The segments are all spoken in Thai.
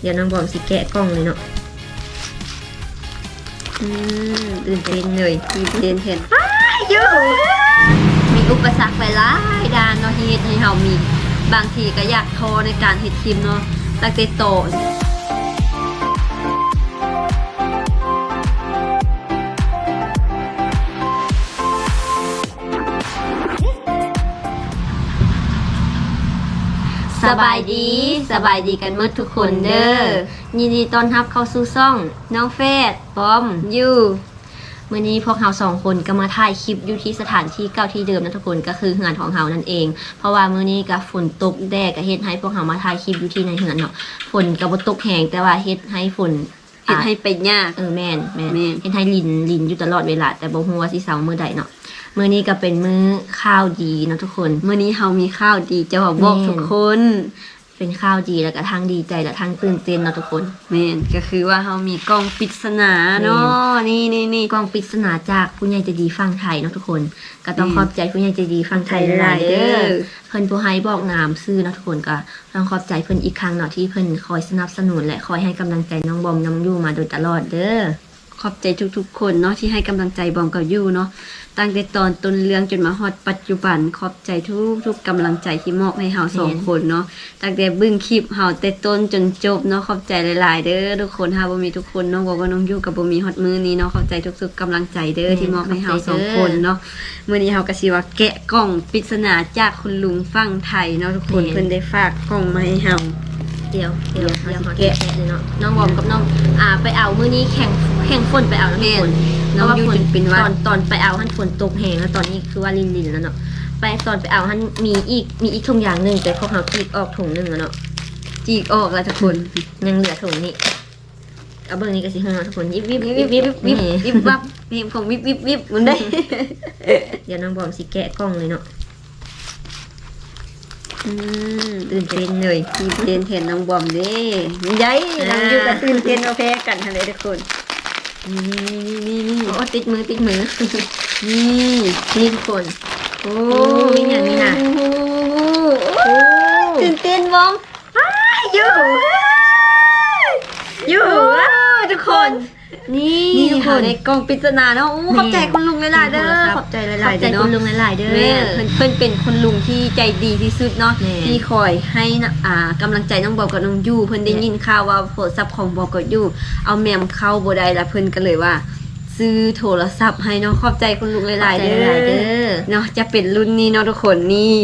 เดี๋ยวน้องบอมสิแกะกล้องเลยเนาะอืมตื่นเต้นเลยตื่นเต้นเห็นอยู่มีอุปสรรคไปหลายด้านเนาะที่เฮ็ดให้เฮามีบางทีก็อยากท้อในการเฮ็ดคลิปเนาะตั้งแต่โต บายดีสบายดีกันหมดทุกคนเด้อยินดีต้อนรับเข้าสู่ซ่อง น้องเฟสปอมยูมื่อนี้พวกเราสองคนก็มาถ่ายคลิปอยู่ที่สถานที่เก่าที่เดิมนะทุกคนก็คือเหือนของเรานั่นเอง เพราะว่ามื้อนี้ก็ฝนตกแดดก็เฮ็ดให้พวกเรามาถ่ายคลิปอยู่ที่ในเหือนเนาะฝนก็บ่ตกแหงแต่ว่าเฮ็ดให้ฝนเห็นให้เป็นยากเออแม่นแม่นแม่นเฮ็ดให้ลินลินอยู่ตลอดเวลาแต่บ่ฮู้ว่าสิเซามื้อใดเนาะ มื้อนี้ก็เป็นมื้อข้าวดีเนาะทุกคนเมื่อนี้เฮามีข้าวดีจะบอกบอกแม่นทุกคน เป็นข้าวดีแล้วก็ทั้งดีใจและทั้งตื่นเต้นเนาะทุกคนแม่นก็คือว่าเฮามีกล้องปริศนาเนาะนี่นี่นี่กล่องปริศนาจากผู้ใหญ่ใจดีฟังไทยเนาะทุกคน ก็ต้องอืมขอบใจผู้ใหญ่ใจดีฟังไทยหลายๆเด้อเพิ่นผู้ให้บอกนามซื้อเนาะทุกคนก็ต้องขอบใจเพิ่นอีกครั้งเนาะที่เพิ่นคอยสนับสนุนและคอยให้กำลังใจน้องบอมน้องยู่มาโดยตลอดเด้อ ขอบใจทุกๆ คนเนาะที่ให้กำลังใจบอมกับยูเนาะ ตั้งแต่ตอนต้นเรื่องจนมาฮอดปัจจุบันขอบใจทุกๆกำลังใจที่มอบให้เฮาสองคนเนาะตั้งแต่เบึ้งคลิปเฮาแต่ต้นจนจบเนาะขอบใจหลาย ๆ เด้อทุกคนถ้าบ่มีทุกคนเนาะบอกว่าน้องยูกับบ่มีฮอดมือนี้เนาะขอบใจทุก ๆกำลังใจเด้อที่มอบให้เฮาสองคนเนาะมื้อนี้เฮาก็สิว่าแกะกล่องปริศนาจากคุณลุงฟังไทยเนาะทุกคนเพิ่นได้ฝากกล่องมาให้เฮา เดี๋ยวเดี๋ยวเดี๋เดี๋ยยววขอขอแกะแกะเลยเนาะน้องบอมกับน้องอ่าไปเอามื้อนี้แข่งแข่งฝนไปเอาแล้วทุกคนน้องยูจึงเป็นหว่าตอนตอนไปเอาหันฝนตกแหงแล้วตอนนี้คือว่าลินลินแล้วเนาะไปตอนไปเอาหันมีอีกมีอีกถุงอย่างหนึ่งแต่พวกเขาอีกออกถุงหนึ่งแล้วเนาะจีกออกแล้วทุกคนยังเหลือถุงนี้เอาเบอร์นี้ก็สิให้เราทุกคนยิบยิบวิยิบบวิยิบบวิบวิบนี่วิบวับเพลงของวิบวิบวิบมันได้เดี๋ยวน้องบอมสิแกะกล้องเลยเนาะอืม ตื่นเต้นเลยตื่นเต้นเห็นน้องบอมเด้ยัยน้องอยู่กับตื่นเต้นมาแพ้กันทะเลทุกคนนี่นี่นี่โอ้ติดมือติดมือนี่นี่ทุกคนโอ้มีอย่างนี้นะตื่นเต้นบอมอยู่อยู่ทุกคน นี่นี่ทุทุกกคคนนในกล่องปริศนาเนาะโอ้ขอบใจคุณลุงหลายๆเด้อขอบใจหขลาอยบๆใจเด้อคุณเนาะลุงหลายๆเด้อแม่เพิ่นเพิ่นเป็นคนลุงที่ใจดีที่สุดเนาะแม่ที่คอยให้นะอ่ากำลังใจน้องบอมกับน้องยูเพิ่นได้ยินข่าวว่าโทรศัพท์ของบอมกับยูเอาแมมเข้าบ่ได้แล้วเพิ่นก็เลยว่าซื้อโทรศัพท์ให้เนาะขอบใจคุณลุงหลายๆขอบใจเด้หลายๆเด้ออเนาะจะเป็นรุ่นนี้เนาะทุกคนนี่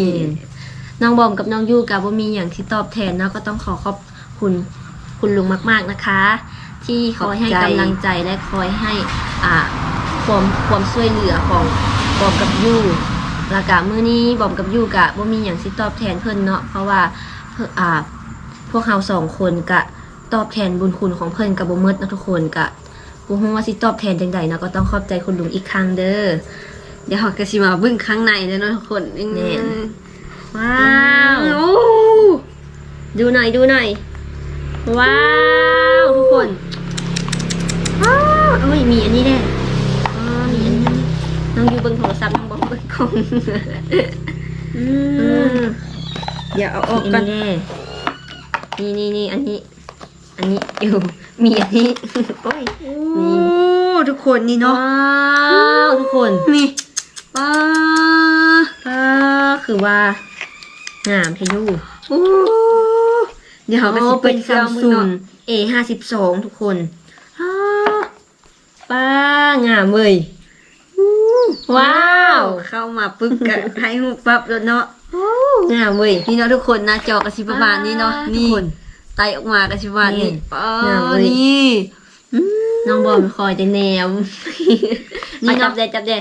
น้องบอมกับน้องยูกับว่ามีอย่างที่ตอบแทนเนาะก็ต้องขอขอบคุณคุณลุงมาก ๆนะคะ ที่คอยให้ขอบใจ กำลังใจและคอยให้อ่าความความช่วยเหลือของบอมกับยูแล้วก็มื้อนี้บอมกับยูกะว่ามีอย่างที่ตอบแทนเพิ่นเนาะเพราะว่าเพิ่นอ่าพวกเราสองคนกะตอบแทนบุญคุณของเพิ่นกับบ่หมดเนาะทุกคนกะบ่ฮู้ว่าสิตอบแทนจังใดเนาะก็ต้องขอบใจคุณลุงอีกครั้งเด้อ เดี๋ยวเราก็สิมาเบิ่งข้างในเลยเนาะทุกคนแน่น ว้าอ้าววดูหน่อยดูหน่อย ว้าว ทุกคนว้าว เอ้ยมีอันนี้แน่อ๋อมีอันนี้น้องอยู่เบิ่งโทรศัพท์น้องบอกเบิ่งกล้องอือืมมเดี๋ยวเอาออกอันก่อนนี้แน่นี่นี่นี่อันนี้ อันนี้อยู่มีอันนี้โอ้ยโอ้ทุกคนนี่เนาะว้าวทุกคนนี่ป้าก็คือว่างามเทยูโอ้เดี๋ยวเราก็สิเป็นเครื่ซัอมมือซุงเนาะ A ห้าสิบสองทุกคนอ้าว ป้างามเว้ยว้าว เข้ามาปึ๊บกะให้หูปั๊บแล้วเนาะงามเว้ยนี่เนาะทุกคนหน้าจอกระสิประมาณนี้เนาะอ่านี่ทุกคนไตออกมากระสิประมาณนี่นี้ป้างามเลยนี่อืมน้องบอมคอยจะแนมนี่นี่เนาะจับได้จับได้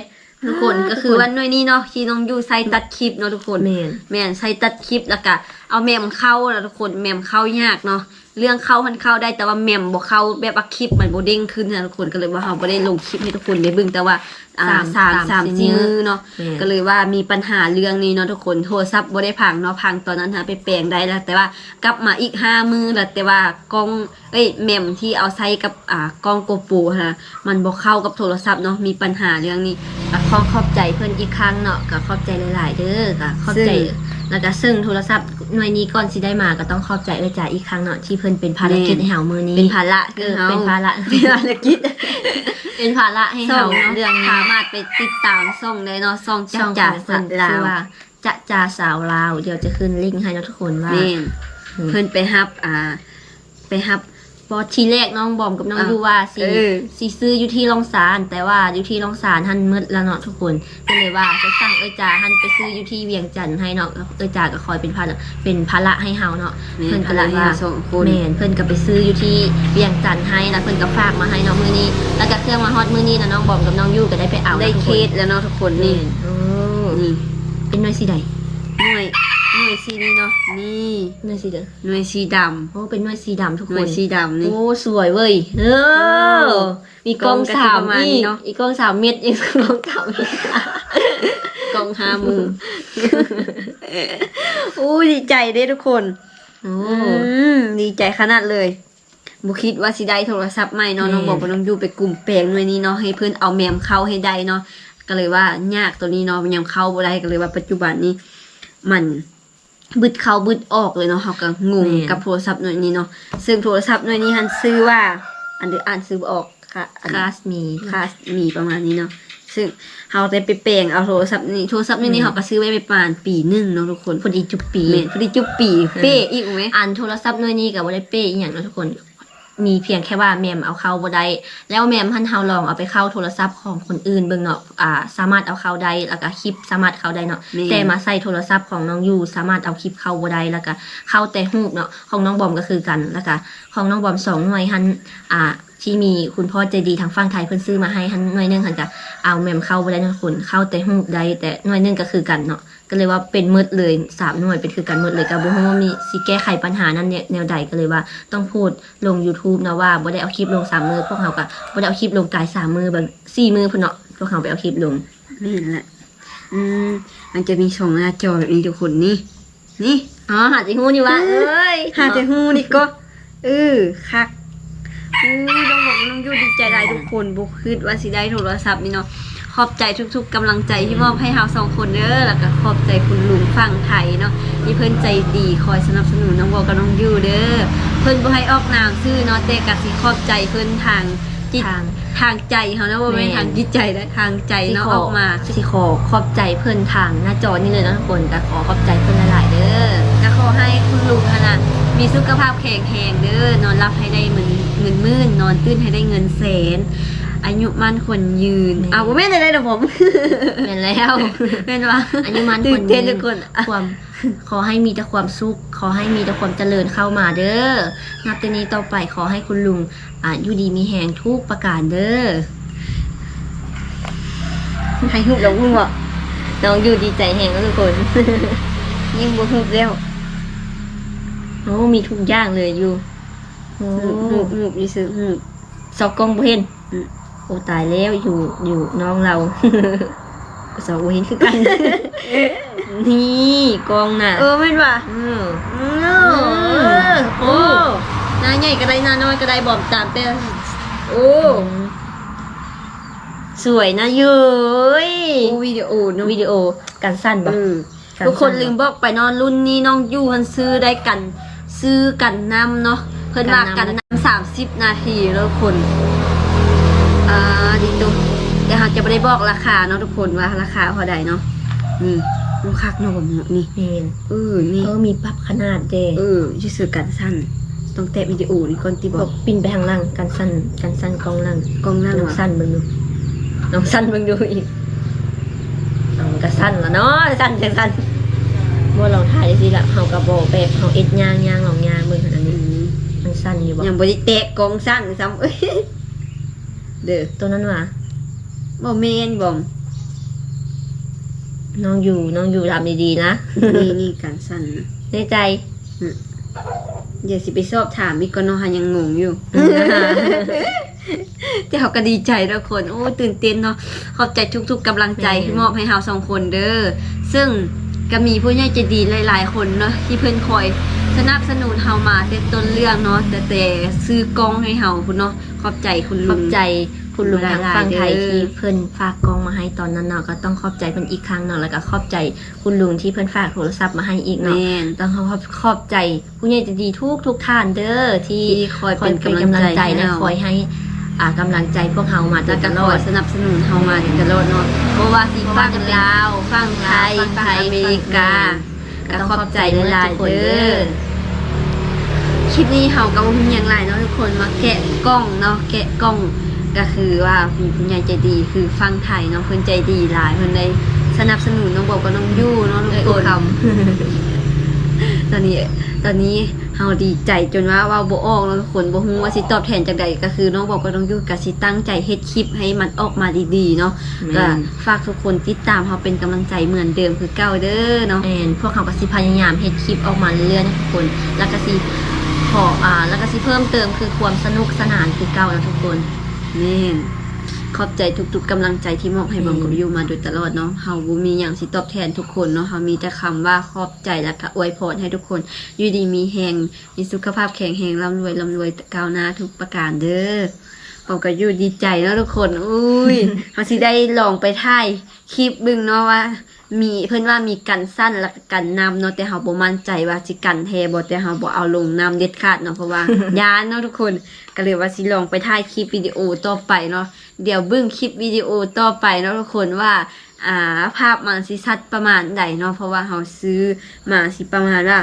ทุกคนก็คือวันหน่วยนี้เนาะที่น้องอยู่ใส่ตัดคลิปเนาะทุกคนแมนแม่นใส่ตัดคลิปแล้วก็เอาแมมเข้าแล้วทุกคนแมมเข้ายากเนาะ เรื่องเข้ามันเข้าได้แต่ว่าแมมบ่เข้าแบบว่าคลิปมันบ่เด้งขึ้นนะทุกคนก็เลยว่าเราบ่ได้ลงคลิปให้ทุกคนได้เบิ่งแต่ว่าอ่าสามสามสี่มือเนาะแม่นก็เลยว่ามีปัญหาเรื่องนี้เนาะทุกคนโทรศัพท์บ่ได้พังเนาะพังตอนนั้นหาไปแปลงได้แล้วแต่ว่ากลับมาอีกห้ามือแล้วแต่ว่ากล้องเอ้ยแมมที่เอาใส่กับอ่ากล้องโกโปรนะมันบ่เข้ากับโทรศัพท์เนาะมีปัญหาเรื่องนี้ก็ขอขอบใจเพื่อนอีกครั้งเนาะก็ขอบใจหลาย ๆ เด้อก็ขอบใจซึ่ง แล้วก็ซึ่งโทรศัพท์หน่วยนี้ก่อนสิได้มาก็ต้องขอบใจเอ้ยจ๋าอีกครั้งเนาะที่เพิ่นเป็นภารกิจให้เฮามื้อนี้เป็นภาระเออเป็นภาระเป็นภารกิจ เป็นภาระให้ส่เฮางเนาะเรื่องนี้สามารถไปติดตามส่งได้เนาะส่งช่จัองจ่าของสัเพิ่นตว์ลาชื่อวว่าจะจาสาวลาว เดี๋ยวจะขึ้นลิงก์ให้เนาะทุกคนว่าแม่นอืมเพิ่นไปฮับอ่า ไปฮับ บอทีแรกน้องบอมกับน้องอะยูว่าสิเออสิซื้ออยู่ที่ลองสารแต่ว่าอยู่ที่ลองสารท่านมืดแล้วเนาะทุกคนก็เลยว่าจะสั่งเอ้ยจ่าท่านไปซื้ออยู่ที่เวียงจันทน์ให้เนาะเอ้ยจ่าก็คอยเป็นภาระเป็นภาระให้เฮาเนาะแม่เพิ่นนภาก็ระเลยให้ว่าเราสองคนแม่นเพิ่นก็ไปซื้ออยู่ที่เวียงจันทน์ให้แล้วเพิ่นก็ฝากมาให้เนาะมื้อนี้ แล้วก็เครื่องมาฮอดมื้อนี้นะน้องบอมกับน้องยูก็ได้ไปเอาได้ทุกเคสแล้วเนาะทุกคนนี่นี่โอ้นี่เป็นหน่วยสีใดหน่วยหน่ วยสีนี้เนาะนี่หน่วยสีเด้อหน่วยสีดำโอ้เป็นหน่วยสีดำทุกหคน่วยนสีดำนี่ โอ้สวยเว้ยเออมีกล้องกล้องก็สามประมาณอีนี้กเนาะอีกกล้องสามเม็ดอีกกล้องสามเม็ดกองห้ามืออู้ดีใจเด้ทุกคนโอ้ อืมดีใจขนาดเลย บุคิดว่าสิได้โทรศัพท์ใหม่เนาะแม่ น้องบอกว่าน้องอยู่ไปกลุ่มแปลงหน่วยนี้เนาะให้เพื่อนเอาแมมเข้าให้ได้เนาะก็เลยว่ายากตัวนี้เนาะมันยังเข้าบ่ได้ก็เลยว่าปัจจุบันนี้ มัน บึดเข้าบึดออกเลยเนาะเขาก็งงกับโทรศัพท์หน่วยนี้เนาะซึ่งโทรศัพท์หน่วยนี้ฮันซื้อว่า อันเดียวอ่านซื้อบ่ออกค่ะอันคลาสมีคลาสมีประมาณนี้เนาะซึ่งเขาได้ไปแปลงเอาโทรศัพท์นี้โทรศัพท์นี้เขาก็ซื้อไว้ไปประมาณปีหนึ่งเนาะทุกคนพอดีจุบปีเมนพอดีจุบปีเป้อีกไหมอ่านโทรศัพท์หน่วยนี้กับว่าได้เป้อหย่างเนาะทุกคน มีเพียงแค่ว่าแมมเอาเข้าบ่ได้แล้วแมมท่านเฮาลองเอาไปเข้าโทรศัพท์ของคนอื่นเบิ่งเนาะอ่า สามารถเอาเข้าได้แล้วก็คลิปสามารถเข้าได้เนาะแม่น แต่มาใส่โทรศัพท์ของน้องยูสามารถเอาคลิปเข้าบ่ได้แล้วก็เข้าแต่รูปเนาะของน้องบอมก็คือกันแล้วก็ของน้องบอมสองหน่วยหันอ่า ที่มีคุณพ่อใจดีทางฝั่งไทยเพิ่นซื้อมาให้หันหน่วยหนึงหันจะเอาแมมเข้าบ่ได้เนาะทุกคนเข้าแต่รูปได้แต่หน่วยหนึงก็คือกันเนาะ ก็เลยว่าเป็นมืดเลยสามหน่วยเป็นคือกันมืดเลยก็บ่ฮู้ว่ามีสิแก้ไขปัญหานั้นเนี่ยแนวใดก็เลยว่าต้องพูดลง YouTube นะว่าบ่ได้เอาคลิปลงสามมือพวกเราก็บ่ได้เอาคลิปลงกายสามมือบางสี่มือพุ่นเนาะพวกเราไปเอาคลิปลงนี่แหละอืมมันจะมีช่องหน้าจอแบบนี้ทุกคนนี่นี่อ๋อหาจิฮู้อยู่ว่าเอ้ยหาแต่หูนี่ก็เออคักอู้ต้องบอกว่าน้องยูดีใจได้ทุกคนบุคิดว่าสิได้โทรศัพท์นี่เนาะ ขอบใจทุกๆกำลังใจที่มอบให้เราสองคนเด้อแล้วก็ขอบใจคุณลุงฝั่งไทยเนาะที่เพิ่นใจดีคอยสนับสนุนน้องวอกับน้องยูเด้อเพิ่นบ่ให้ออกนามชื่อเนาะแต่ก็สิขอบใจเพิ่นทางจิตทางทางใจเขานะว่าไม่แม่นทางจิตใจนะทางใจเนาะออกมาสิขอขอบใจเพื่อนทางหน้าจอนี่เลยนะทุกคนก็ขอขอบใจเพื่อนหลายๆเด้อก็ขอให้คุณลุงขนาดมีสุขภาพแข็งแรงเด้อนอนรับให้ได้เหมือนเงินหมื่นนอนตื่นให้ได้เงินแสน อายุมั่นควรยืนแม่เอาบ่แม่นได้เด้อผมแม่นแล้วแม่นว่าอายุมันตื่นเต้นยืทุกคนอะความขอให้มีแต่ความสุข ขอให้มีแต่ความเจริญเข้ามาเด้อนับแต่นี้ต่อไปขอให้คุณลุงอ่าอยู่ดีมีแหงทุกประการเด้อให้หุบแล้วหุบอะน้องอยู่ดีใจแหงแล้วทุกคน ยิ่งบ่หุบแล้วโอ้มีทุกอย่างเลยอยู่โอ้หุบหุบหุบอยู่ซื่อหุบสอกกล้องบ่เห็นอืม โอ้ตายแล้วอยู่อยู่น้องเราสอกบ่เห็นคือกัน นี่กล้องน่ะ เออแม่นว่าอืมเออโอ้หน้าใหญ่ก็ได้หน้าน้อยก็ได้บอมตามแต่โอ้สวยนะเย้ยโอ้วิดีโอเนอะวิดีโอการสั้นปะอืมการทุกคนสั้นลืมบอกไปเนอนรุ่นนี้น้องยูฮันซื้อได้กัน ซื้อกันนำเนาะเพิ่นว่ากันนำสามสิบนาทีแล้วคน อ่าดิตุเดี๋ยวเราจะไม่ได้บอกราคาเนาะทุกคนว่าราคาเท่าใดเนาะนี่ลูกคักเนาะผมเนาะนี่เมนเออนี่เออมีปรับขนาดเด้เออจะซื้อกันสั้นต้องแตะวิดีโอนี่ก่อนที่บบออกกปินไปทางล่างการสั้นการสั้นกล้องล่างกล้องหน้าน้องว่ะสั้นเบิ่งดูน้องสั้นเบิ่งดูอีกน้องก็สั้นละเนาะสั้นจังสั้นบ่ลองถ่ายได้สิละเฮาก็บ่แบบเฮาเอ็ดย่างย่างลองย่างเบิ่งขนาดอืนี้มมันสั้นอยู่บ่ยังบ่ได้แตะกล้องสั้นซ้ำเอ้ย เด้อตัวนั้นว่ะบ่แม่นบ่มน้องอยู่น้องอยู่ทำดีๆนะ นี่นี่การสั้นนะในใจ เดี๋ยวสิไปสอบถามอีกก่อนเนาะหายังงงอยู่ แต่เขาก็ดีใจทุกคน โอ้ยตื่นเต้นเนาะขอบใจทุกๆกำลังใจแม่ที่มอบให้เราสองคนเด้อซึ่ง ก็มีผู้ใหญ่ใจดีหลาย ๆ คนเนาะที่เพิ่นคอยสนับสนุนเฮามาแต่ต้นเรื่องเนาะแต่แต่ซื้อกล้องให้เฮาคุณเนาะขอบใจคุณขลุอบงใจคุณลุงทางฝั่งไทยหลายๆเด้อที่เพิ่นฝากกล้องมาให้ตอนนั้นเนาะก็ต้องขอบใจเพิ่นอีกครั้งเนาะแล้วก็ขอบใจคุณลุงที่เพิ่นฝากโทรศัพท์มาให้อีกแมเนาะนต้องขอบขอบใจผู้ใหญ่ใจดีทุกทุกท่านเด้อที่ที่คอยเป็นกำลังใจให้และเราคอยให้ อ่ากำลังใจพวกเรามาแล้วตก็ลคออดยสนับสนุนเฮามาตลอดเนาะเพราะว่าสิเพราะฟัว่างจะเป็นลาวฟังไทยฟังไทฟังยอเมริกาก็ก็ต้องขอบใจหลายๆขอบใจเด้เด้ออคลิปนี้เฮาก็บ่มีหยังหลายเนาะทุกคนมาแกะกล้องเนาะแกะกล้องก็คือว่ามีคุณยายใจดีคือฟังไทยเนาะเพิ่นใจดีหลายเพิ่นได้สนับสนุนน้องบอกกับน้องยู่เนาะทุกเอ้ยคอุนค ตอนนี้ตอนนี้เฮาดีใจจนว่าเว่าบ่ออกแล้วทุกคนบ่ฮู้ว่าสิตอบแทนจังใดก็คือน้องบอกก็ต้องอยู่กับสิตั้งใจเฮ็ดคลิปให้มันออกมาดีๆเนาะแม่ก็นฝากทุกคนติดตามเฮาเป็นกำลังใจเหมือนเดิมคือเก่าเด้อเนาะแอนพวกเขาก็สิพยายามเฮ็ดคลิปออกมาเรื่อยๆนะทุกคน แล้วก็สิขออ่าแล้วก็สิเพิ่มเติมคือความสนุกสนานคือเก่านะทุกคนแม่น ขอบใจทุกๆกำลังใจที่มอบให้บองกับยูมาโดยตลอดเนาะเฮาบ่มีหยังสิตอบแทนทุกคนเนาะเฮามีแต่คำว่าขอบใจและก็อวยพรให้ทุกคนอยู่ดีมีแฮงมีสุขภาพแข็งแรงร่ำรวยร่ำรวยก้าวหน้าทุกประการเด้อผมก็อยู่ดีใจเนาะทุกคน อุ้ยเขาสิได้ลองไปถ่ายคลิปบึงเนาะว่า มีเพิ่อนว่ามีกันสั้นและกันนำเนาะแต่เฮาบ่มั่นใจว่าสิกันแท้บ่แต่เฮาบ่เอาลงนำเด็ดขาดเนาะเพราะว่ายานเนาะทุกคน ก็เลยว่าสิลองไปถ่ายคลิปวิดีโอต่อไปเนาะ เดี๋ยวเบิ่งคลิปวิดีโอต่อไปเนาะทุกคนว่าอ่าภาพมันสิชัดประมาณใดเนาะเพราะว่าเฮาซื้อมาสิประมาณว่า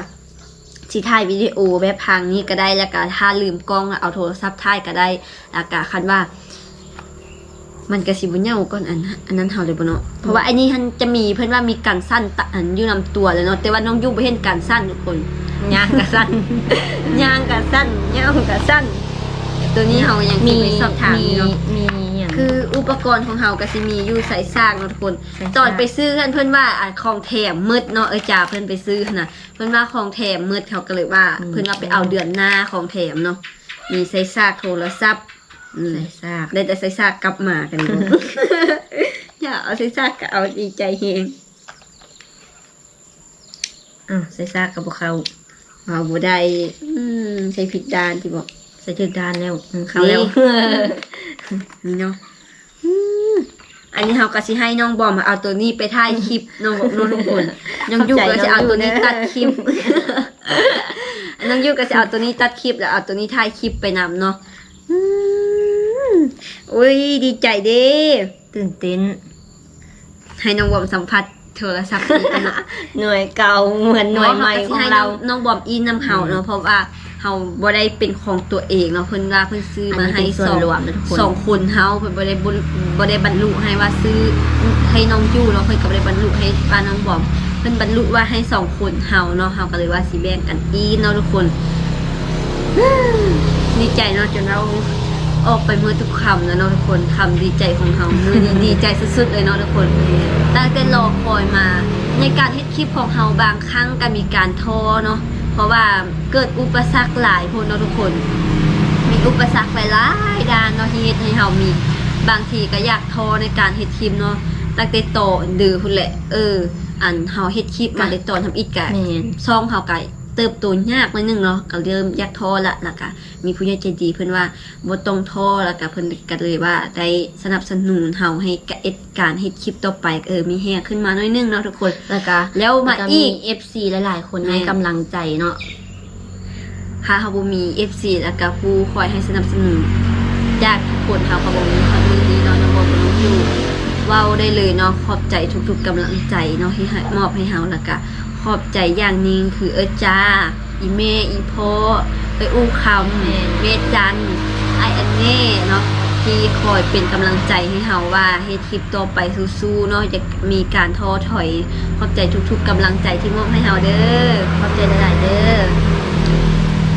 สิถ่ายวิดีโอแบบพังนี้ก็ได้แล้วก็ถ้าลืมกล้องเอาโทรศัพท์ถ่ายก็ได้แล้วก็คันว่า มันก็สิบ่เหย้าก่อนอันนั้นอันนั้นเฮาเลยบ่เนาะเพราะว่าอันนี้มันจะมีเพิ่อนว่ามีการสั้นตันอยู่นำตัวเลยเนาะแต่ว่าน้องยูบ่เห็นการสั้นทุกคนย่างกระสั้นย่างก็สั้นเหย้าก็สั้น ตัวนี้เฮายังสิไปสอบถามมีอยู่เนาะมีอย่าง คืออุปกรณ์ของเฮาก็สิมีอยู่ใส่ซากเนาะทุกคนใส่ซากตอนไปซื้อกันเพิ่นว่าอะของแถมมืดเนาะเออจ่าเพิ่นไปซื้อนะเพิ่นว่าของแถมมืดเขาก็เลยว่า เพิ่นว่าไปเอาเดือนหน้าของแถมเนาะมีใส่ซากโทรศัพท์อืม ใส่ซาก ได้แต่ใส่ซากกลับมากันอยู่ อย่าเอาใส่ซากก็เอาดีใจเฮงอ้าวใส่ซากกับพวกเขาว่าบ่ได้อืมใส่ผิดด้านที่บอก ใส่ถึกดานแล้วอืมเขาแล้ว นี่เนาะอืมอันนี้เราก็สิให้น้องบอมมาเอาตัวนี้ไปถ่ายคลิปน้องบอกน้องทุกคนน้องยูก็จะเอาตัวนี้ตัดคลิปน้องยูก็จะเอาตัวนี้ตัดคลิปแล้วเอาตัวนี้ถ่ายคลิปไปนำเนาะอืมอุ้ยดีใจเด้ตื่นเต้นให้น้องบอมสัมผัสโทรศัพท์อีกเนาะหน่วยเก่าเหมือนหน่วยใหม่ก็ขสิองให้เรา น้องบอมอินนำเฮาเนาะเพราะว่า เฮาบ่ได้เป็นของตัวเองเนาะเพิ่นว่าเพิ่นซื้อมาให้อันนี้เป็นส่วนสองรวมนะทุกคนสองคนเฮาเพิ่นบ่ได้บุบ่ได้บรรลุให้ว่าซื้อให้น้องยู่เนาะเพิ่นก็บ่ได้บรรลุให้ป้าน้องบอมเพิ่นบรรลุว่าให้สองคนเฮาเนาะเฮาก็เลยว่าสิแบ่งกันอีนเนาะทุกคนดีใจเนาะจนเราออกไปเมื่อทุกคำแล้วเนาะทุกคนคำดีใจของเฮามือนี้ดีใจสุดๆเลยเนาะทุกคน ตั้งแต่รอคอยมา ในการเฮ็ดคลิปของเฮาบางครั้งก็มีการท้อเนาะ เพราะว่าเกิดอุปสรรคหลายคนเนาะทุกคน มีอุปสรรคไปหลายด้านเนาะที่เฮ็ดให้เฮามีบางทีก็อยากท้อในการเฮ็ดคลิปเนาะตั้งแต่โตดื้อพุ่นแหละ เออ อันเฮาเฮ็ดคลิปมาได้ตอนทำอิดกะแม่นซ่องเฮาไก่ เติบโตยากหนิดนึงเนาะก็เริ่มอยากท้อละแล้วก็มีผู้ใหญ่ใจดีเพิ่นว่าบ่ต้องท้อแล้วก็เพิ่นก็เลยว่าได้สนับสนุนเฮาให้กะเอ็ดการเฮ็ดคลิปต่อไปเออมีแฮงขึ้นมาหน่อยนึงเนาะทุกคนแล้วก็แล้วมาแล้วอีกเอฟซีหลายๆ คนแม่ให้กำลังใจเนาะถ้าเฮาบ่มี FC แล้วก็ผู้คอยให้สนับสนุนจากทุกคนเฮาก็บ่มีความมือนี้เนาะน้องบ่บ่รู้อยู่เว้าได้เลยเนาะขอบใจทุกๆกำลังใจเนาะที่ให้มอบให้เฮาแล้วก็ ขอบใจอย่างหนึงคือเออจ้า อีเมอีพ่อเอ้ยอู้คำเมจัน ไออันเน่เนาะที่คอยเป็นกำลังใจให้เฮาว่าเฮ็ดคลิปต่อไปสู้ๆเนาะจะมีการท้อถอย ขอบใจทุกๆกำลังใจที่มอบให้เฮาเด้อขอบใจหลายๆเด้อ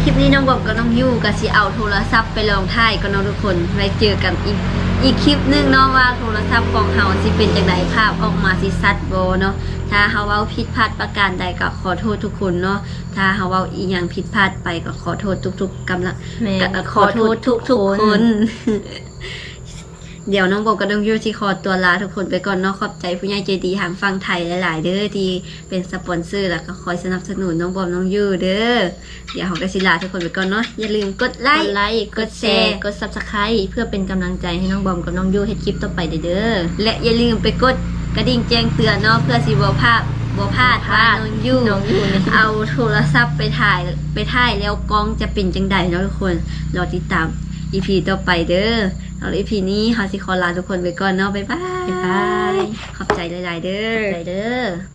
คลิปนี้น้องบอมกับน้องยูก็สิเอาโทรศัพท์ไปลองถ่ายกับน้องทุกคนไว้เจอกันอีกอีกคลิปหนึงเนาะว่าโทรศัพท์ของเฮาสิเป็นจังไดภาพออกมาสิซัดบ่เนาะ ถ้าเฮาเว้าผิดพลาดประการใดก็ขอโทษทุกคนเนาะ ถ้าเฮาเว้าอีหยังผิดพลาดไปก็ขอโทษทุก ๆกำลังแม่ก็ขอโทษทุกๆคน เดี๋ยวน้องบอกกับน้องยูที่ขอตัวลาทุกคนไปก่อนเนาะขอบใจผู้ใหญ่ใจดีทางฝั่งไทยหลาย ๆ เด้อที่เป็นสปอนเซอร์แล้วก็คอยสนับสนุนน้องบอมน้องยูเด้อ เดี๋ยวเขาก็สิลาทุกคนไปก่อนเนาะอย่าลืมกดไลกค์ดไลค์กดแชร์กด subscribe เพื่อเป็นกำลังใจให้น้องบอมกับน้องยูเฮ็ดคลิปต่อไปเด้อ และอย่าลืมไปกด กระดิ่งแจ้งเตือนเนาะเพื่อสิบ่พลาดบ่พลาดว่าน้องยูน้องยูเนี่ยเอาโทรศัพท์ไปถ่ายไปถ่ายแล้วกล้องจะเป็นจังใดเนาะทุกคนรอติดตาม EP ต่อไปเด้อเอา EP นี้เฮาสิขอลาทุกคนไปก่อนเนาะบ๊ายบายบ๊ายบายขอบใจหลายๆเด้อไปเด้อ